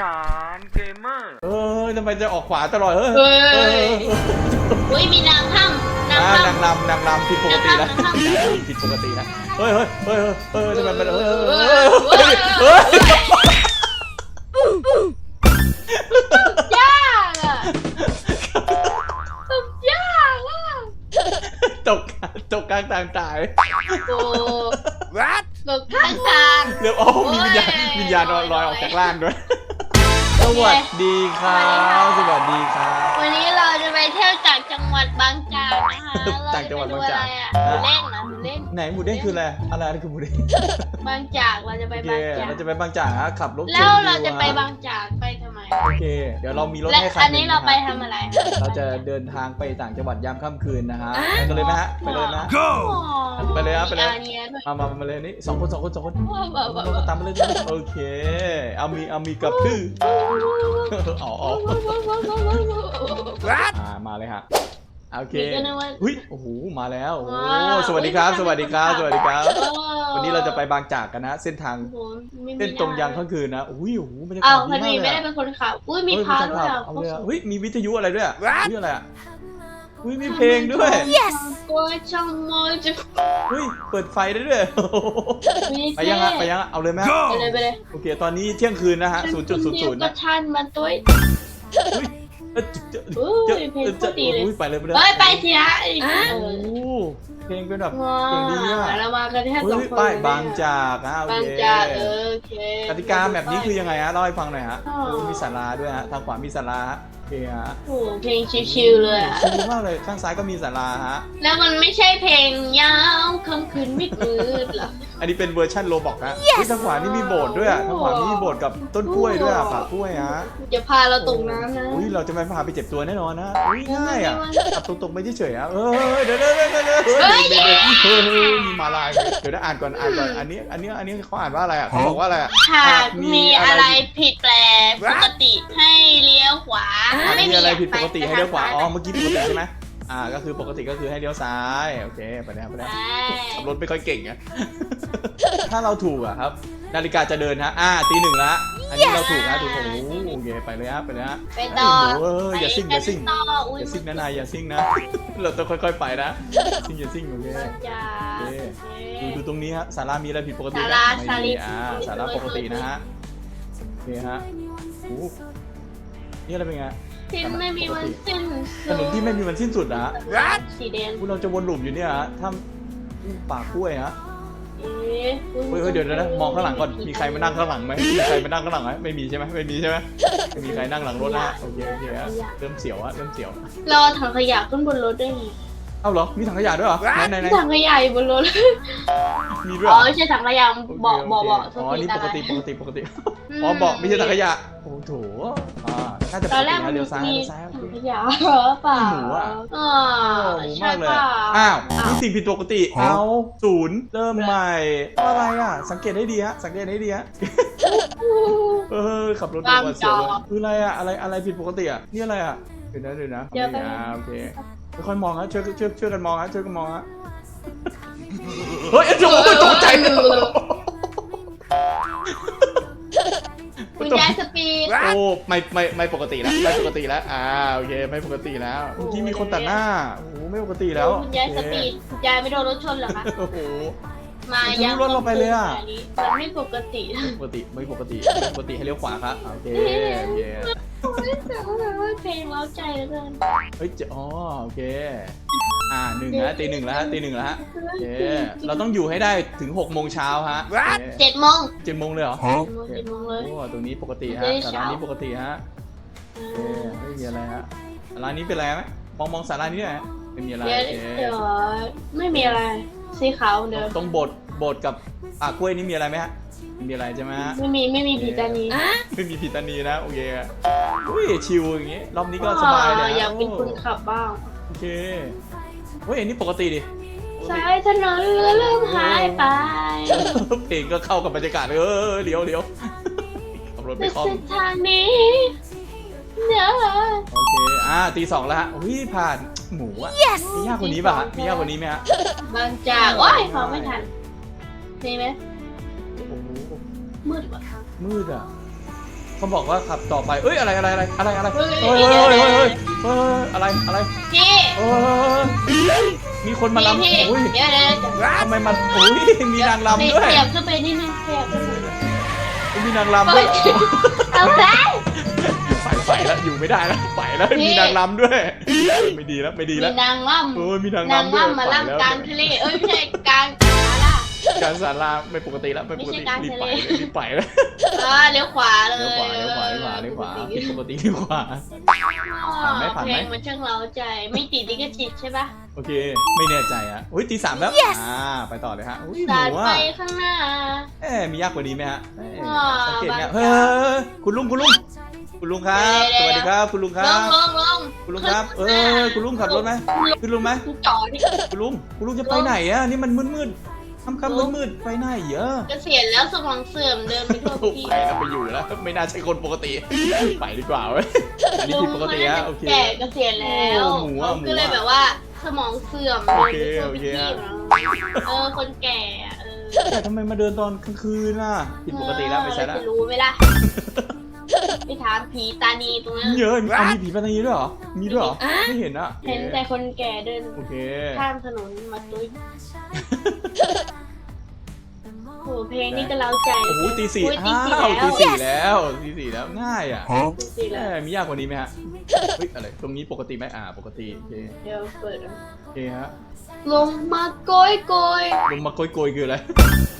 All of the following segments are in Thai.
ฉานเกมเมอร์ เออทำไมจะออกขวาตลอดเฮ้ยเฮ้เออยอุ้ยมีนางถ้ำนางอ่าถ้ำนางรำนางรำผิดปกติแล้วนางรำนางรำผิดปกติแล้วเฮ้ยเฮ้ยเฮ้ยเฮ้ยเฮ้ยทำไมมันเฮ้ยเฮ้เฮ้ยยเฮ้เฮ้ยยเฮ้ยยากอะยากอะตกตกกลางทางตายโอ้ตกข้างทาง เรียกโอ้มีวิญญาณโอ้ยวิญญาณลอยออกจากร่างด้วย สวัสดีครับ สวัสดีครับ วันนี้เราจะไปเที่ยวจากจังหวัดบางจากนะคะจากจังหวัดบางจากเรจะไปดูอะไรอะหมูเล่นเหรอหมูเล่นไหนหมูเด้งคืออะไรอะไร อะไรคือหมูเด้ง บางจากเราจะไปโอเคบางจาก เราจะไปบางจากฮะขับรถชมแล้วเราวิวจะไปฮบางจากไปทำไม โอเค เดี๋ยวเรามีรถและให้คันอันหนี้งเรานะไปฮะทำอะไรเราจะเดินทางไปต่างจังหวัดยามค่ำคืนนะฮะไปกันเลยไหมฮะไปเลยนะ go ไปเลยครับไปเลย มีอาเนียด้วยมามามาเลยนี่สองคนสองคนสองคนว้าวว้าวว้าวว้าวตามมาเลยโอเค เอามีเอามีกับดื้อเอาเอาอ่ามาเลยฮะ โอเคมีก็นึกว่าอุ้ยโอ้โหมาแล้วโอ้ว้าวสวัสดีครับ สวัสดีครับ สวัสดีครับโอ้วันนี้เราจะไปบางจากกันนะ เส้นทางโอ้โหไม่มีเส้นตรงยามค่ำคืนนะอุ้ยโอ้โหบรรยากาอ้าศวดีพันมากเลยวีไม่ได้อะเป็นคนขับอุ้ยมีเฮ้ยพาจะด้วยขับอะเอาเลยอะเฮ้ยมีวิทยุอะไรด้วยอะ What? อุ้ยอะไรอะอุ้ยมีเพลงด้วยโอ้ยช่างโมยจะอุ้ยเปิดไฟได้ด้วยโอ้โหมีไปยังอะไปยังอะเอาเลยไหมฮะไปเลยไปเลยโอเค ตอนนี้เที่ยงคืนนะฮะ0.00ก็นะท่านมาตุ้ยอุ้ยเอ้ยเจ ออุ้เจอยเพลงโคตรดีเลยอุ้ยไปเลยไปเลยเฮ้ยไปทีละอีกโอ้โหเพลงเป็นแบบว้าเพลงดีอะเรามากันแค่สเฮ้องยคนป้ายบางจากอะโอบางเคจากเออโอเคกติกาแบบนี้คือยังไงฮะเล่าให้ฟังหน่อยฮะอ๋อโอ้มีศาลาด้วยฮะทางขวามีศาลาฮะโอ เคฮะเพลงชิลๆเลยอะดีมากเลยข้างซ้ายก็มีสาราฮะ แล้วมันไม่ใช่เพลงยาวคำคืนมิดมืดหรอ อันนี้เป็นเวอร์ชันโรบอกฮะที่ทางขวานี่มีโบสด้วยอะทางขวานี่มีโบสกับต้นกล้วยด้วยอะผากล้วยฮะอย่าพาเราตกน้ำนะอุ้ยเราจะไม่พาไปเจ็บตัวแน่นอนนะง่ายอะตกๆไปเฉยๆอะเออเดี๋ยวเดี๋ยวเดี๋ยวเดี๋ยวเดี๋ยวเดี๋ยวมีมาลายเดี๋ยวได้อ่านก่อนอ่านก่อนอันนี้อันนี้อันนี้เขาอ่านว่าอะไรอะเขาบอกว่าอะไรอะหากมีอะไรผิดแปลกปกติให้เลี้ยวขวาหากมีอะไรผิดปกติให้เลี้ยวขวาไปอ๋อ เมื่อกี้ปกติใช่ไหมอ่า ก็คือปกติก็คือให้เลี้ยวซ้าย โอเค ไปเลยครับไปเลยไปขับรถไม่ค่อยเก่งอะถ้าเราถูกอะครับ นาฬิกาจะเดินฮะ อ่า ตีหนึ่งละอันนี้เราถูกนะถูกโอ้โหโอเคไปเลยฮะ ไปเลยฮะไปต่อเอออย่าซิ่งอย่าซิ่งไปต่ออุ้อย่าซิ่งนะนายอย่าซิ่งนะ เราต้องค่อย ๆ ไปนะ ซิ่งอย่าซิ่งโอเคจ้าโอเคดูดูตรงนี้ฮะสารามีอะไรผิดปกติศาไหมลาไม่ศาลิมีอ่าสาราปกตินะฮะโอเคฮะโอ้นี่อะไรเป็นไง ที่ไม่มีวันสิ้นถนนที่ไม่มีวันสิ้นสุดนะฮะ What? สีแดง อุ๊ยเราจะวนหลุมอยู่เนี่ยฮะถ้าป่ากล้วยฮะเอ๊ะเฮ้ยเฮ้ยเดี๋ยวเดี๋ยวนะมองข้างหลังก่อนมีใครมานั่งข้างหลังไหมมีใครมานั่งข้างหลังไหมไม่มีใช่ไหมไม่มีใช่ไหมไม่มีใครนั่งหลังรถนะฮะโอเคโอเคฮะเริ่มเสียวฮะเริ่มเสียวรอถังขยะขึ้นบนรถได้ไงเอ้าเหรอมีถังขยะด้วยเหรอไหนไหนไหนถังขยะอยู่บนรถ มีด้วยอ๋เหรออไม่ใช่ถังขยะโคเบาะโคเบาะเบาะอ๋ออันนี้ปกติปกติปกติมอ๋อบอกไม่ใช่ถังขยะโอ้โถอ่า น่าจะปตอกนแรติกมันะนเลี้ยวซ้ายมีเลี้ยวซ้ายโอถังเคขยะเปล่าหมูอะอ๋อโอ้โหใช่มากเลยเปล่าอ้าวอ้าวนี่สิ่งผิดปกติเอาศูนย์เริ่มใหม่อะไรอะ สังเกตให้ดีฮะสังเกตให้ดีฮะเออขับรถดูว่าเสียวเลยคืออะไรอะอะไรอะไรผิดปกติอะนี่อะไรอะเดี๋ยวนะเดี๋ยวนะเดี๋ยวไปอ่าโอเคค่อยๆมองฮะช่วยช่วยช่วยกันมองฮะช่วยกันมองฮะเฮ้ยโอ้โหตกใจเลย คุณยายสปีดโอ้ไม่ไม่ไม่ปกติแล้วไม่ปกติแล้วอ่าโอเคไม่ปกติแล้วเมื่อกี้มีคนตัดหน้าโอ้โหไม่ปกติแล้วคุณยายสปีดคุณยายไม่โดนรถชนเหรอคะโอ้โหมามันยังทะลุรถเราไปเลยอะมันไม่ปกติปกติไม่ปกติไม่ปกติให้เลี้ยวขวาครับโอเคโอเคไม่แต่ว่าแบบว่าเพลงเร้าใจเหลือเกินเฮ้ยเจอ๋อโอเค อ่าหนึ่งแล้วตีหนึ่งแล้วฮะตีหนึ่งแล้วฮะโอเคเราต้องอยู่ให้ได้ถึงหกโมงเช้าฮะ What? เจ็ดโมงเจ็ดโมงเลยเหรอเจ็ดโมงเจ็ดโมงเลยโอ้ตรงนี้ปกติฮะเฮ้ยสาราเช้านี้ปกติฮะโอเคไม่มีอะไรฮะสารานี้เป็นอะไรไหมมองมองสารานี้หน่อยฮะไม่มีอะไรเดี๋ยวโอเคเดี๋ยวไม่มีอะไรสีขาวเหมือนเดิมตรงโบสถ์โบสถ์กับอ่ากล้วยนี่มีอะไรไหมฮะไม่มีอะไรใช่ไหมฮะไม่มีไม่มีผีตานีไม่มีผิดตานีนะโอเคอุ้ยชิวอย่างงี้รอบนี้ก็สบายเลยอ่นะอยากเป็นคนขับบ้างโอเคเฮ้ยอันนี้ปกติดิ สายถนนเรือเริ่มหายไปเพลงก็เข้ากับบรรยากาศเลยเออเลี้ยวเลี้ยวขับรถไปในคล่อมเส้นทางนี้เดี๋ยวโอเคอ่าตีสองแล้วฮะอุ้ยผ่านหมูอะมียากกว่านี้ป่ะฮะมียากกว่านี้ไหมฮะบางจากโอ้ยฟังไม่ทันนี่ไหมโอ้โหมืดว่ะมืดอะ เขาบอกว่าขับต่อไปเอ้ยอะไรอะไรอะไรอะไรอะไรเฮ้เฮ้ยยเดี๋เฮ้ยยวเฮ้ยเดี๋เฮ้ยยวเฮ้ยอะไรอะไรพี่เออมีคนมาลำพี่อุ้ยเดี๋ยวเดี๋ยวเดี๋ยวทำไมมันอุ้ยมีนางลำด้วยขยับขึ้นไปนิดนึงขยับขึ้นไปมีนางลำด้วยเอาไป ไปไปแล้วอยู่ไม่ได้แล้วไปแล้วนี่มีนางลำด้วยไม่ดีแล้วไม่ดีมีแล้วนางล่โอ้ยมีนางำนางลำด้วยล่ำมาไปแล้วล่ำกลางทะเลเอ้ยไม่ใช่กลางสาลา การสาราไม่ปกติแล้วไม่ปกติไม่ใช่การรีบไปทะเลเลยรีบไปแล้วอ่าเลี้ยวขวาเลยเลี้ยวขวาเลี้ยวขวาเลี้ยวขวาเลี้ยวขวาผิดปกติเลี้ยวขวาผ่านไหมผ่านไหมเพลงมันช่างเร้าใจไม่ติดลิขสิทธิ์ใช่ปะโอเค ไม่แน่ใจอะอุ้ยตีสามแล้วอ่าไปต่อเลยฮะอุ้ยหสานูดว่าไปข้างหน้าเอ๊ะมียากกว่านี้ไหมฮะเอ๊ะอ่าสังเกตเนี่ยบางเฮ้ยคุณลุงคุณลุงคุณลุงครับเดี๋สยววัสดีครับ คุณลุงคลรับงลงลงคุณลุงครับ เออ คุณลุงขับรถไหมคุณลุงไหมจอดนี่คุณลุง คุณลุงจะไปไหนอะ นี่มันมืดมืดๆ ค่ำลุงๆมืดๆไปไหนเยอะเกษียณแล้วสมองเสื่อมเดินไปทั่วโอ้ที่ไปแล้วไปอยู่แล้ว ไม่น่าใช่คนปกติ ไปดีกว่าเว้ยอันนี้ผิดปกติฮะโอเคแก่เกษียณแล้วโอ้หมูอะหมูอะก็เลยแบบว่าสมองเสื่อมโอเคดินไปทั่วโอเคที่ฮะเออคนแก่อะเออแต่ทำไมมาเดินตอนกลางคืนน่ะผิดปกติแล้วไม่ใช่ละจะรู้ไหมล่ะ ไปถามผีตานีตรงนั้นเยอะมีเอามีผีปัตตานีด้วยเหรอ มีด้วยเหรอ ไม่เห็นอะเห็นแต่คนแก่เดินโอเคข้ามถนนมาตุ้ยโอ้โหเพลงนี้ก็เล้าใจโอ้โหตีสี่อุ๊ยตีอ้าสี่วแล้วตีสี่แล้วตีสี่แล้วง่ายอะตีสี่เอ้แล้วยมียากกว่านี้ไหมฮะเฮ้ยอะไรตรงนี้ปกติไหมอ่า ปกติโอเคเดี๋ยวเปิดโอเคฮะลงมาโกยโกยลงมาโกยโกยคืออะไรส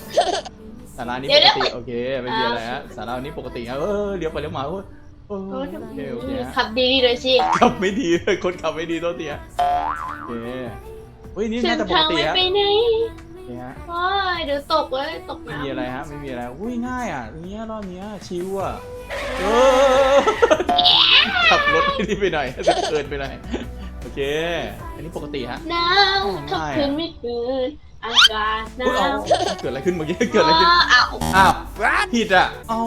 ารานี้เดี๋ปยวกติเดี๋ยวโอเคไม่มีอะไรฮะสารานี้ปกติฮะเออเลี้ยวไปเลี้ยวมาโอ้ยโอ้ยโอ้ยโอเคโอเคฮะขับดีๆเลยสิขับไม่ดีเลยคนขับไม่ดีโทษทีฮะโอเคเฮ้ยนี่เส้น่านจะปกทางติไม่ฮะไปไหนโอเคฮะโอ้ยเดี๋ยวตกเลยตกไม่น้ำมีอะไรฮะไม่มีอะไรอุ้ยง่ายอะอย่างเงี้ยรอบเนี้ยชิวอะเออขับรถไม่ดีไปหน่อยเกินไปหน่อยโอเค อันนี้ปกติฮะหนาวทุกคืนไม่คืน อากาศหนาอุ๊ยเอาวเกิดอะไรขึ้นเมื่อกี้เกิดอะไรขึ้นอ้าว อ้าวผิดอะเอา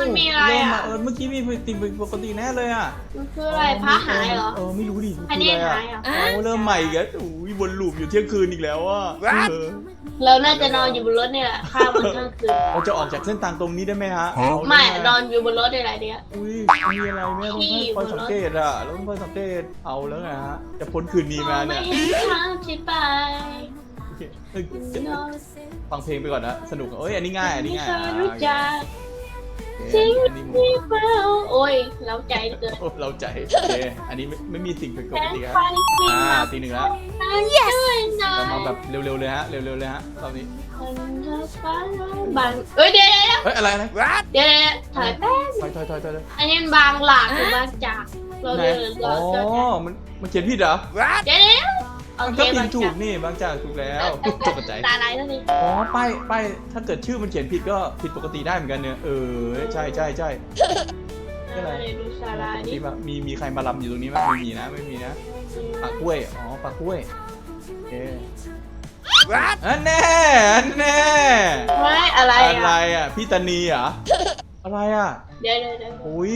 มันมีอะไรอะ เมมาเออเมื่อกี้มีติดปกติแน่เลยอะมันคืออะไรพระหายเหรอ เออไม่รู้ดิมัอันคืนี้ออะไรหายเหรออะเอาเริ่มใหม่อีกแล้วอุ้ยวนลูปอยู่เที่ยงคืนอีกแล้วอะเออเราน่าจะนอนอยู่บนรถเนี่ยแหละข้ามวันข้ามคืนเราจะออกจากเส้นทางตรงนี้ได้ไหมฮะเอาไม่ด้หนอนอยู่บนรถได้หลายเดือนอุ้ยมีอะไรไหมต้องขี้คอยสังเกตอะเราต้องคอยสังเกตเอาแล้วไงฮะจะพ้นคืนนี้มาไม่เนี่ย เห็นทางที่ไป ฟังเพลงไปก่อนนะ สนุก เอ้ย อันนี้ง่าย อันนี้ไม่ง่ายเคอะยรู้จักโอเคสิ่งอันนี้หมูที่เปล่าโอ้ยเล้าใจเอเกินโอ้เราใจโอเคอันนี้ไม่ไม่มีสิ่งผิดปแสกงติครับไฟที่อ่ามาตีหนึ่งแล้วทางด้วยหน่อเรามายแบบเร็วๆเลยฮะ เร็วๆเลยฮะรอบนี้ คนเธอฟ้าบางเอ้ยเดี๋ยวเดี๋ยวเฮ้ย อะไรอะไรเดี๋ยวเดี๋ยวถอยแป๊บถอยถอยถอยถอยถอยอันนี้มันบางหลากหรือบางจากเราไหนเดินอ๋เราอเดินมัน มันเขียนผิดเหรอ เดี๋ยวเดี๋ยว มันเคก็พิบามงพ์ถูจากกนี่บางจากถูกแล้วตกใจตาลายแล้วนี่อ๋อป้ายป้ายถ้าเกิดชื่อมันเขียนผิดก็ผิดปกติได้เหมือนกันเนี่ยเออใช่ใช่ใช่เออดูซาลาปกนี่ติแบบมีมีใครมาลำอยู่ตรงนี้ไหมไม่มีนะไม่มีนะปากกล้วยอ๋อปากกล้วยโอเคอันแน่อันแน่ไม่อะไรอะไรอะอะพี่ตานีเหรอ อะไรอะเดี๋ยวเดี๋ยวเดี๋ยวอุ้ย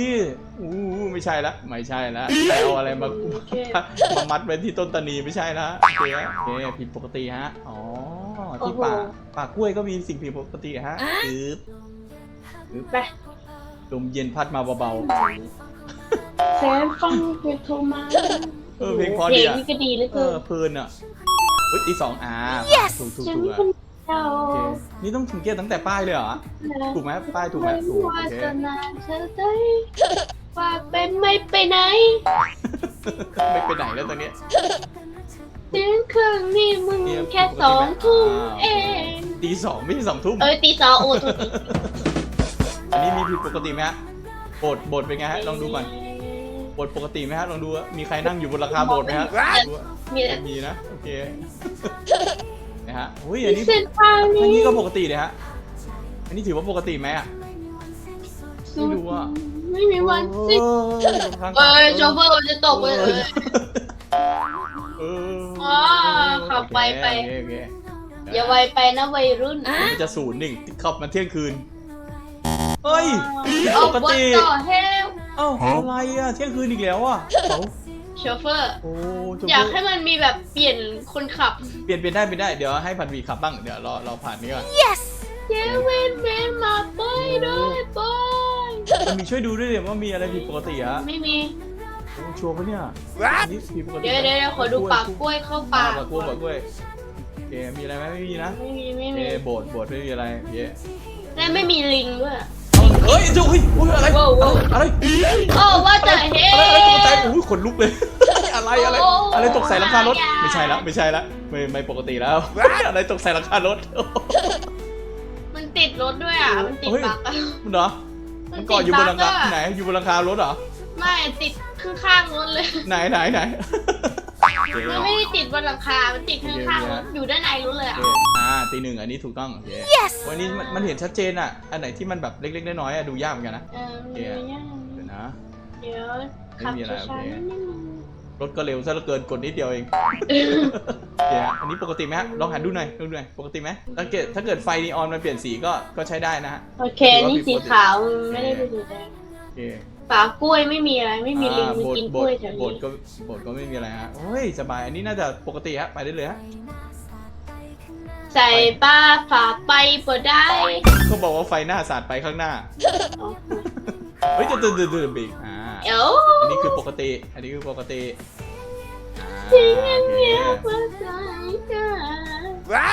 อู้ไม่ใช่ละ ไม่ใช่ละใครเอาอะไรมาโอเคมามัดไว้ที่ต้นตานีไม่ใช่ละโอเคโอเคผิดปกติฮะ อ๋อ ที่ปากปากกล้วยก็มีสิ่งผิดปกติฮะปึ๊บไปลมเย็นพัดมาเบาแสนฟังเพลงโทรมาเออเพลงเพราะเพลดีงอะนี่ก็ดีเหลือๆเอเกิอนเพลินอะเฮ้ยตีสองอ่าถูกถูกฉันถูกอะคนเดียว โอเคนี่ต้องสังเกตตั้งแต่ป้ายเลยเหรอ ถูกไหมป้ายถูกไหมถูกวาโอเคสนาเธอได้ฝากไปไม่ไปไหน ไม่ไปไหนแล้วตอนเนี้ยเสียงเครื่องนี่มึงเนี่ยแค่สองทุ่มเองตีสองไม่ใช่สองทุ่มเอ้ยตีสองโอ้ถูกอันนี้มีผิดปกติไหมฮะโบทโบทเป็นไงฮะลองดูก่อนโบทปกติไหมฮะลองดูว่ามีใครนั่งอยู่บนราคาโบทไหมฮะดูว่ามีแต่ไม่มีนะโอเค นะฮะอุ้ยอันนี้เส้นทางอันนี้นี้ก็ปกติเลยฮะอันนี้ถือว่าปกติไหมอะ ไม่รู้อะ ไม่มีวันสิ้นเออลงทางเอ้ยโชเฟอร์จะตกเลยเอ้ยเอออ๋อขับไปไปโอเคโอเคอย่าไวไปนะวัยรุ่นมันจะศูนย์หนึ่งขับมาเที่ยงคืนเฮ้ยผิดเอาปกวัติ ต่อเฮล เอ้าอะไรอะเที่ยงคืนอีกแล้วอะเอ้า โชเฟอร์ โอ้โชอยากเฟให้อร์มันมีแบบเปลี่ยนคนขับ เปลี่ยนเปลี่ยนได้เปลี่ยนได้เดี๋ยวให้พันวีขับบ้างเดี๋ยวรอรอผ่านนี้ก่อนเยเวนเวนมาไปด้วยไปมันมีช่วยดูด้วยเลยว่ามีอะไรผิดปกติอะไม่มี โอ้ชัวร์ปะเนี่ยอันนี้ผิดปกติเดี๋ยวเดี๋ยวเดี๋ยวขอดูปากกล้วยเข้าปาปากกกล้วยปากกล้วยโอเคมีอะไรไหมไม่มีนะไม่มีไม่โอเคมีโบดโบดไม่มีอะไรเย้และไม่มีลิงด้วย เฮ้ยจุ๊ยอุ้ยอะไรว้าวว้าว อะไรโอ้ว่าจะเฮ้อะไรอะไรตกใจอุ้ยขนลุกเลย อะไรอะไรโอ้อะไรตกใส่หลังคารถอย่าไม่ใช่ละไม่ใช่ละไม่ไม่ปกติแล้ว อะไรตกใส่หลังคารถมันติดรถด้วยอะ มันติดเฮ้ยบั๊กอะมันเหรอมันเกาะอยู่บนหลังคาไหนอยู่บนหลังคารถเหรอไม่ติดข้างๆรถเลย ไหนไหนไหน มันไม่ได้ติดบนหลังคา มันติดข้างๆรถอยู่ด้านในรถเลยอะโอเคอ่าตีหนึ่งอันนี้ถูกต้องโอเควันนี้มันมันเห็นชัดเจนอะ อันไหนที่มันแบบเล็กๆน้อยๆอะดูยากเหมือนกันนะ เออโอเคมันยังเดี๋ยวนะ เดี๋ยวขับไม่มีอะไรช้าโอเคๆนิดนึงรถก็เร็วซะเหลือเกินกดนิดเดียวเองโอเคฮะอันนี้ปกติไหมฮะลองหันดูหน่อยดูหน่อยปกติไหมถ้าเกิดถ้าเกิดไฟนีออนมันเปลี่ยนสีก็ก็ใช้ได้นะฮะ โอเค นี่สีขาวมันไม่ได้เป็นสีแดงโอเค ฝากล้วยไม่มีอะไรไม่มีลิงอ่ามันโบดกินโบกล้วยดแถวโบดนี้ก็โบดก็ไม่มีอะไรฮะโอ้ยสบายอันนี้น่าจะปกติฮะไปได้เลยฮะใส่ป้าฝากไปบ่ได้เขาบอกว่าไฟหน้าสาดไปข้างหน้าอ๋อเฮ้ยจะเดินเดินเดินไปอีกอ่าเดี๋ยวอันนี้คือปกติ อันนี้คือปกติอ่าสิ่งโอเคเงียบว่าใจกั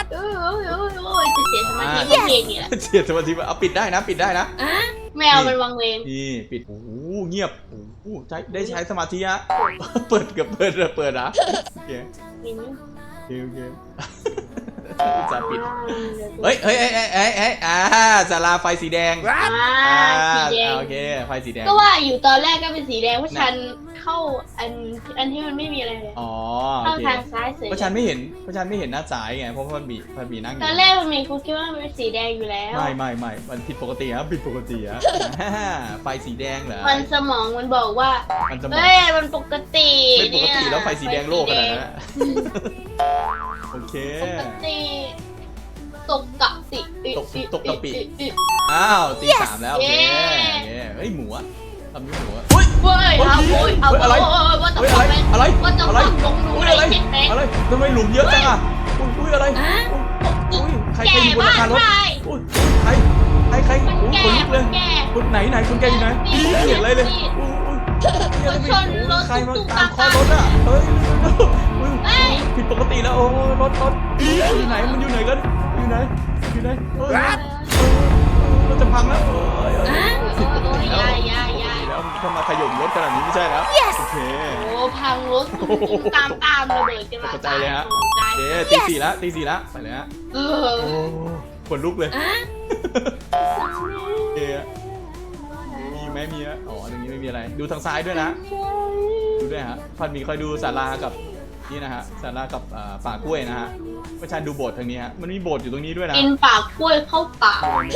นโอ้ยโอ้ยโอ้ยโอ้ยจะเสียสมาธิกับเพลงนี่แหละเสียสมาธิเอาปิดได้นะปิดได้นะ แมวมันวังเวงนี่ปิดโอ้โหเงียบโอ้โหใช้ได้ใช้สมาธิฮะเปิดกับเปิดเปิดเปิดนะโอเคลิงโอเคโอเค จะปิด เฮ้ยเฮ้ยเฮ้ยเฮ้ยเฮ้ยเฮ้ยอ่าสาราไฟสีแดงอ่าอ่าสีแดง โอเค ไฟสีแดง ก็ว่าอยู่ตอนแรกก็เป็นสีแดงเพราะฉันเข้าอันอันที่มันไม่มีอะไรเลยอ๋อเข้าโอเคทางซ้ายเสยเพราะฉันไม่เห็นเพราะฉันไม่เห็นหน้าซ้ายไง เพราะว่ามันมีมันมีนั่งอตยู่อนแรกมันมีคุคิดว่ามันเป็นสีแดงอยู่แล้ว ไม่ไม่ไม่มันผิดปกติครับผิดปกติฮะไฟสีแดงเหรอ มันสมองมันบอกว่า มันจะมอง เฮ้ย มันปกติไม่ปกติเนี่ยแล้วไฟสีแดงโลกขนาดนั้นอะ โอเค ปกติตกกะติตกตกกะปิ อิอิ อ้าวตีสามแล้วโอเคเย้โอเคเฮ้ยหมูอะทำนี่หมูอะเฮ้ย เว้ยเอาโว้ยเอาเฮ้ยอะไรโว้ยว่าต้องเฮ้ยอะไรอะไรว่าต้องอะไรลงหนูอุ้ยเลอะไรยคิดเองอะไรทำไมหลุมเยอะจังอะอุ้ยอุ้ยอะไรอุ้ยใครใครแก่อยู่บนหบ้าลังคารถนใครอุ้ยใครใครใครมันอุ้ยแก่คนลุกเลยมันแก่คนไหนไหนคนแกอยู่ไหนนี่ไม่เห็นอะไรเลยนี่อุ้ยอุ้ยค นชนรถใครมาตุ๊กๆตามคอรถอะเฮ้ยอุ้ยเอ้ยผิดปกติแล้วโอ้ยรถรถอยู่ไหนมันอยู่ไหนกันอยู่ไหนอยู่ไหนเฮ้ยเราจะพังแล้วเอ้ยเอ้ยโอ้ยยายยายยายแล้วทำมาขย่มรถขนาดนี้ไม่ใช่แล้วโอเค โอ้พังรถตามตามระเบิดกันมาตกใจเลยฮะ ตกใจโอเคตีสี่ละตีสี่ละไปเลยฮะเออโอ้ขนลุกเลยโอเคมีไหมมีฮะอ๋อตรงนี้ไม่มีอะไร ดูทางซ้ายด้วยนะ ดูด้วยฮะพันมีคอยดูศาลากับนี่นะฮะศาลากับอ่าป่ากล้วยนะฮะประชาดูโบสถ์ทางนี้ฮะ มันมีโบสถ์อยู่ตรงนี้ด้วยนะกินปากกล้วยเข้าปาก ไม่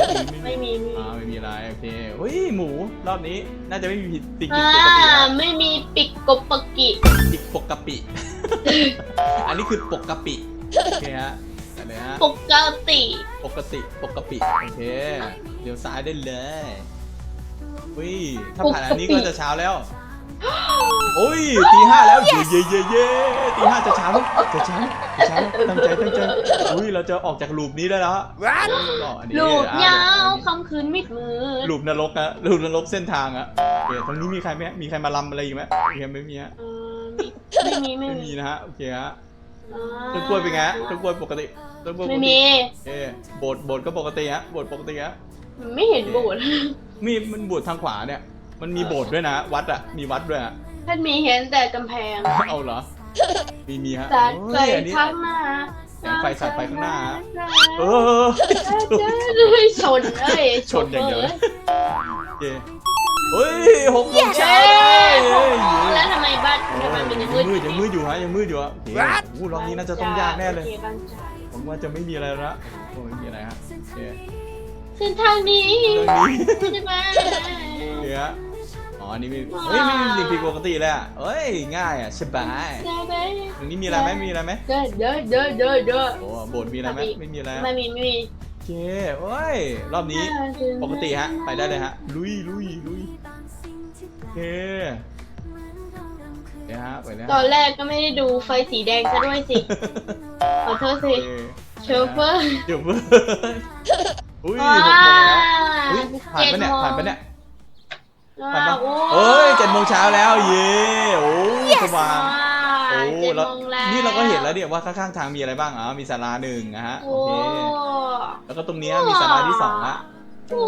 ไม่มีไม่มีอ่าไม่มีอะไรโอเคเฮ้ยหมูรอบนี้น่าจะไม่มีผิดสิ่งผิอ่าดปกติแล้วไม่มีปิกกบปกกิอีกปกปิอันนี้คือปกปิโอเคฮะอะไรฮะ ปกติ ปกติ ปกปิโอเค เดี๋ยวซ้ายได้เลย อุ้ยถ้าผ่านอันนี้ก็จะเช้าแล้วโอ้ยตีห้าแล้วเย่เย่เย่เย่ตีห้าจะเช้าแล้วจะเช้าจะเช้าแล้วตั้งใจตั้งใจอุ้ยเราจะออกจากลูปนี้ได้แล้วฮะอ๋ออันนี้ลูกอะยาวคำคืนมิดมืดลูปนรกอะลูปนรกเส้นทางอะโอเคตรงนี้มีใครไหมมีใครมาลำอะไรอีกไหมมีใครไม่มีฮะเออไม่มีไม่ไม่มีมีนะฮะโอเคฮะอ่าต้นกล้วยเป็นไงฮะต้นกล้วยปกติต้นกล้วยปกไม่ติมีเออโบสถ์โบสถ์ก็ปกติฮะโบสถ์ปกติฮะ ไม่เห็นโบสถ์มีมันโบสถ์ทางขวาเนี่ย มันมีโบสถ์ด้วยนะ วัดอะมีวัดด้วยฮะท่านมีเห็นแต่กำแพงเอาเหรอ มีมีฮะจัดไปโอ้ยอันนี้ ข้างหน้าแสงไฟสัดไปข้างหน้าเอเอออ ชนเอ้ยชนอย่างเดียวเลเลยโอเคเฮ้ยหกโมงเช้าเช้าเลยหเฮ้กยโมงแล้วทำไมบ้านทำไมมันยังมืยังดมืดยังมืดอยู่ฮะยังมืดอยู่ฮะโอเคโอ้โหรอบนี้น่าจะต้องยากแน่เลย โอคบ้านจ่ายผมว่าจะไม่มีอะไรแล้วนะโอ้ไม่มีอะไรฮะโอเค เส้นทางนี้เรื่องนี้ใช่ไหมเนื้ออ๋ออันนี้มีเฮ้ยไม่มีสิ่งผิดปกติเลยอะเฮ้ยง่ายอะสบายใช่ไหมตรงนี้มีอะไรไหมมีอะไรไหมเด้อเด้อเด้อเด้อเด้อโอ้โบสถ์มีอะไรไหมไม่มีอะไรอะไม่มีไม่มีโอเคโอ้ยรอบนี้ปกติฮะ ไปได้เลยฮะ ลุยลุยลุยโอเคเดี๋ยวฮะไปเลยตอนแรกก็ไม่ได้ดูไฟสีแดงซะด้วยสิ ขอโทษโอสิเคโชเฟอร์ เดี๋ยวเพิ่ง อุ้ยว้าหกโมงแล้วอุ้ยผ่านปะเนี่ยผ่านปะเนี่ยทันปะโอ้เอ้ยเจ็ดโมงเช้าแล้วเย้โอ้สว่างโอ้เจ็ดแล้วโมงแล้วนี่เราก็เห็นแล้วเนี่ยว่าข้างๆทางมีอะไรบ้างอ๋อมีศาลาหนึ่งนะฮะโอโอ้เคแล้วก็ตรงเนี้ยมีศาลาที่สองละโอ้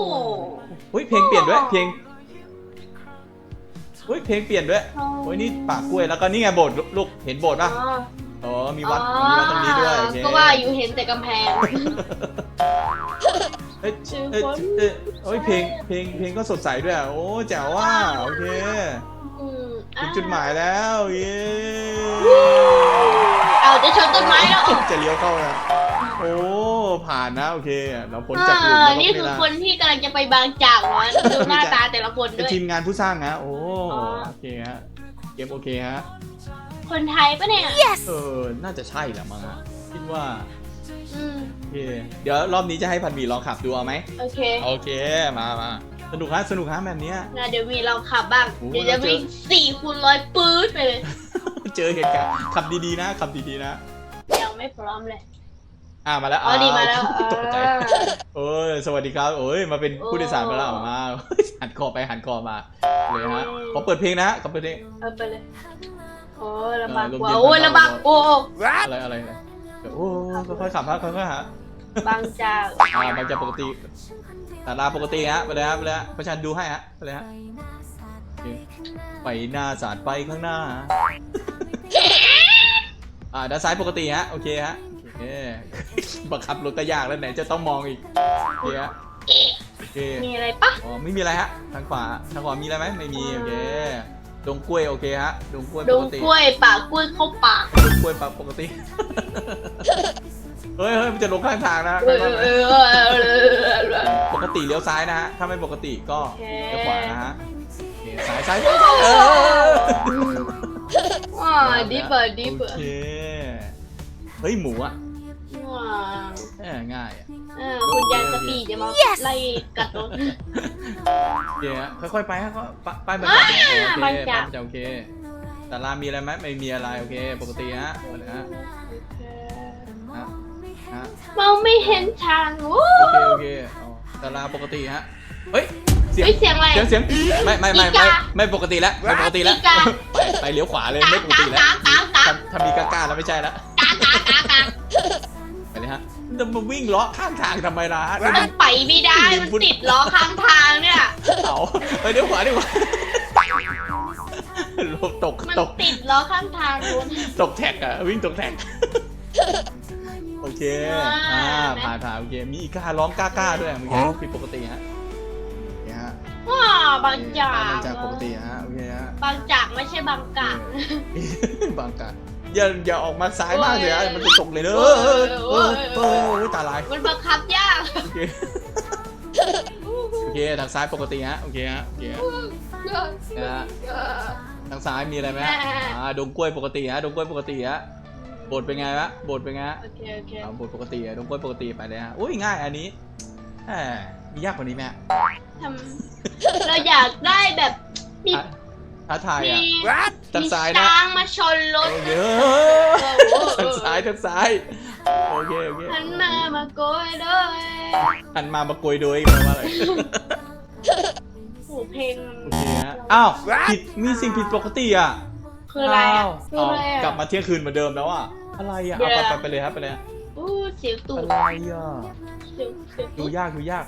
เฮ้ยเพลงเปลี่ยนด้วยเพลงเฮ้ยเพลงเปลี่ยนด้วยเฮ้ยนี่ป่ากล้วยแล้วก็นี่ไงโบสถ์ลูกลูกเห็นโบสถ์ป่ะอ๋ออ๋อมีวัดมีวัดตรงนี้ด้วยโอเคก็ว่าอยู่เห็นแต่กำแพง เอ้ยชื่อเอ้ยคนเอ้ยเอ้ยเพลงเพลงเพลงก็สดใสด้วยอะโอ้แจ๋วว่าโอเคอืมถึงจุดหมายแล้วเย้เอาจะชนต้นไม้แล้วจะเลี้ยวเข้าแล้วโอ้ผ่านนะโอเคเราพ้นจากหลุมอ่าแล้วนี่ก็คือไม่ละคนที่กำลังจะไปบางจากวะดูหน้าตาแต่ละคนเป็นด้วย ทีมงานผู้สร้างนะโอ้อ๋อโอเคฮะเกมโอเคฮะคนไทยปะเนี่ย เออน่าจะใช่แหละมั้งฮะคิดว่า อืมโอเคเดี๋ยวรอบนี้จะให้พันหมีลองขับดูเอาไหมโอเคโอเคมามาสนุกฮะสนุกฮะแบบเนี้ย นะเดี๋ยวมีเราขับบ้าง โอ้เดี๋ยวจะวิ่งสี่คูณร้อยปื๊ดไปเลย เจอเหตุการณ์ขับดีๆนะขับดีๆนะ ยังไม่พร้อมเลย อ่ามาแล้วอ๋อดีมาแล้วตกใจอ่าโอ้ยสวัสดีครับโอ้ยมาเป็นผู้โดยสารมาแล้วโอ้มาหันคอไปหันคอมาเลยฮะขอเปิดเพลงนะฮะขอเปิดเพลง เอาไปเลย โอ้ยลำบากเออลมกว่าเย็น โอ้ยลำลำบาบากกกว่าโอ้อะไรอะไรอะไรเดี๋ยว โอ้ค่อยๆขับฮะค่อยๆฮะบางจากอ่ามันจะปกติสาราปกติฮะไปเลยฮะไปเลยฮะประชันดูให้ฮะไปเลยฮะโอเคไปหน้าสาดไปข้างหน้าอ่าด้านซ้ายปกติฮะโอเคฮะโอเคบังคับรถก็ยากแล้วไหนจะต้องมองอีกโอเคฮะโอเคมีอะไรปะอ๋อไม่มีอะไรฮะทางขวาทางขวามีอะไรไหมไม่มีโอเค ดงกล้วยโอเคฮะดงกล้วยดปงกติกล้วยปากกล้วยเข้าปาก ดงกล้วยปกติ เฮ้ยเฮ้ยมันจะลงข้างทางนะเออเออเออเออเออเออปกติเลี้ยวซ้ายนะฮะ ถ้าไม่ปกติก็โอเค เลี้ยวขวานะฮะโอเคซ้ายซ้ายเออว้าดีเปิดดีเปิโอดเคเฮ้ยหมูอะว้าแหมง่ายอะ เออคุณยายสปีดจะมาไล่กัดรถ โอเคฮะค่อยๆไปฮะก็ปป้ายมันอ่าโอเคมัป้ายนมันจะจะโอเคแต่ลามีอะไรไหมไม่มีอะไรโอเค ปกติฮะมาเลยฮะฮะฮะมองไม่เห็นทางโอ้โอเคโอเคอ๋อแต่ลาปกติฮะเฮ้ยเสียง เฮ้ยเสียงอะไร เสียงเสียงไม่ไม่ไม่อีไม่กาไม่ปกติแล้วไม่ปกติแล้วอีกา ไปไปเลี้ยวขวาเลยกาไม่ปกกาติแล้วกากากาถ้าถ้ามีกล้าๆแล้วไม่ใช่แล้วกากากากาไปเลยฮะ จะมาวิ่งเลาะข้างทางทำไมล่ะมันไปไม่ได้ มันติดล้อข้างทางเนี่ย เอาไปเดี๋ยวขวาเดี๋ยวขวาลบตกมันตกติดล้อข้างทางคุณตกแท็กอะวิ่งตกแท็ก โอเค อ่าอ่าแม่ผ่านผ่านโอเค มีอีการ้องก้าก้าๆด้วยเมื่อกี้ผิดปกติฮะโอเคฮะว้าบางจาโอเคกบางจากปกติฮะ โอเคฮะ บางจากไม่ใช่บางกากบางกา อย่าอย่าออกมาซ้ายมากเลยฮะมันจะตกเลยเนอะโอ้เออยเอโอ้อยเออโอ้ยตาลายมันบังคับยากโอเคโอเคทางซ้ายปกติฮะโอเคฮะโอเคฮะนะฮะทางซ้ายมีอะไรไหมฮะอ่าดงกล้วยปกติฮะดงกล้วยปกติฮะโบทเป็นไงวะโบทเป็นไงฮะโอเคโอเคเอาโบทปกติอะดงกล้วยปกติไปเลยฮะอุ้ยง่ายอันนี้แหมมียากกว่านี้ไหมฮะทำเราอยากได้แบบมี ท้าท้าทายมีอะทางมีซ้ายนะช้างมาชนรถโอเคโอ้โหทางซ้ายทางซ้ายโอเคโอเคหันมามาโกยเลยหันมามาโกยโดยแปลว่าอะไร โอ้เพลงโอเคฮะ อ้าว ผิด มีสิ่งผิดปกติอะคืออะไรอะาวคืออะไราวอะ กลับมาเที่ยงคืนเหมือนเดิมแล้วอะ อะไรอะ เอาไปไปไปเลยครับไปเลยฮะอู้เสียวตูอะดไรอะ เสียวเสียวดูตูดยากดูยาก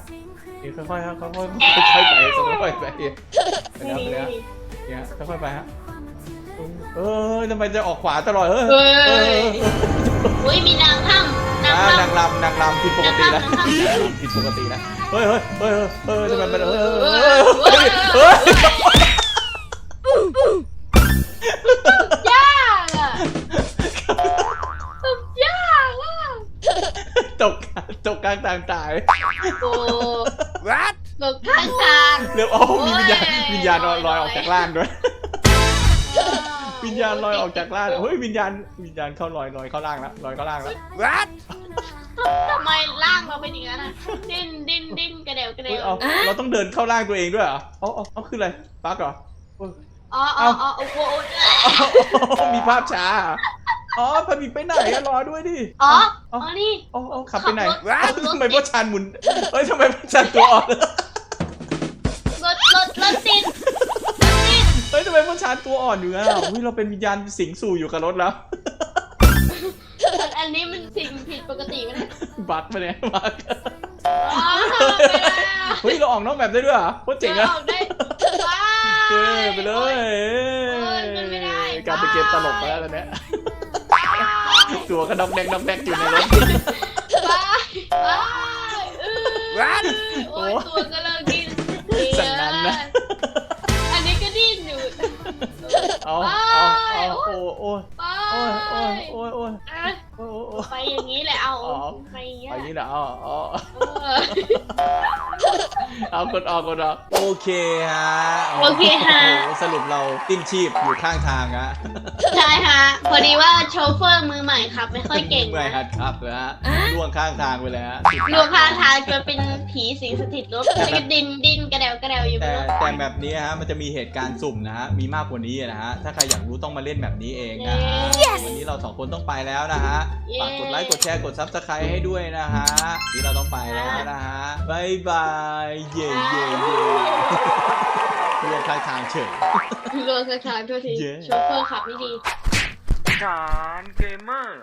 เดี๋ยวค่อยๆครับค่อยๆค่อยๆไปค่อยๆไปไปแล้วไปแล้ว เนี่ยค่อยๆไปฮะเออทำไมจะออกขวาตลอดเฮ้ยเฮ้เออยอุ้ยมีนางข้างนางอ่าข้างนางรำนางรำผิดปกติแล้วนางรำผิดปกติแล้วเฮ้ยเฮ้ยเฮ้ยเฮ้ยทำไมมันเฮ้ยเฮ้เฮ้ยยเฮ้เฮ้ยยเฮ้ยยากอะยากอะตกตกกลางทางตายโอ้ ตกข้างทางเรียกโอ้มีวิญญาณโอ้ยวิญญาณลอยออกจากร่างด้วย วิญญาณลอยออกจากร่างเฮ้ยวิญญาณวิญญาณเข้าลอยลอยเข้าร่างแล้วลอยเข้าร่างแล้วทำไมร่างเราเป็นอย่างนั้นอะดิ้นดิ้นดิ้นกระเดวกระเดเฮ้ยวเอาเราต้องเดินเข้าร่างตัวเองด้วยเหรอเอาเอาเอาคืออะไรปักเหรออ๋ออ๋ออ๋อโอ้โหเอามีภาพช้าเหรออ๋อพามีไปไหนอะรอด้วยดิ อ๋อ อ๋อ นี่เอาเอาขับไปไหนขับรถทำไมพ่อชานหมุนเฮ้ยทำไมพ่อชานตัวอ่อน ก็ชาร์จตัวอ่อนอยู่อะอุ้ยเราเป็นวิญญาณสิงสู่อยู่กับรถแล้ว อันนี้มันสิ่งผิดปกติไหมเนี่ยบักไปเนี่ยบักอ๋อไม่ได้อะเฮ้ยเราออกนอกแบบได้ด้วยเหรอโคตรเจ๋งอะออกได้ว้าเออไปเลยโอ้ยมันไม่ได้กลารเป็นเกมตลกไปแล้วตอนเนี้ยว้ายตัวก็ดอกแดงดอกแดงอยู่ในรถ ว้ายว้ายเออโอ้ยตัวก็เลิกดิ้ เอาเอาเอาโอ้โอ้ยว้าโอ้ยโอ้ยยโอ้ยโอ้ยอะโอ้ยโอ้ยไปอย่างนี้แหละเอาอ๋อ ไปอย่างเงี้ยอันนี้นะอ๋ออ๋อเออ เอากดออกกดออกโอเคฮะโอเคฮะ โอ้โหสรุปเราติ้งชีพอยู่ข้างทางฮะใช่ฮะ พอดีว่าโชเฟอร์มือใหม่ครับ ไม่ค่อยเก่งเมื่อยนะหัดครับนะฮะล่วงข้างทางไปเลยฮะลวงข้างทางจนเป็นผีสิงสถิตรถแล้วก็ดินดินกระเดวกระเดวอยู่บแต่นรถแต่แบบนี้ฮะมันจะมีเหตุการณ์สุ่มนะฮะมีมากกว่านี้นะฮะถ้าใครอยากรู้ต้องมาเล่นแบบนี้เองนะฮะวันนี้เราสองคนต้องไปแล้วนะฮะฝากกดไลค์กดแชร์กดซับสไครต์ให้ด้วยนะฮะนี่เราต้องไปแล้วนะฮะบายบายเย่เย่เย่ล่วงข้างทางเฉยลวงข้างทางโทษทีเย้ โชเฟอร์ขับไม่ดี ฐานเกมเมอร์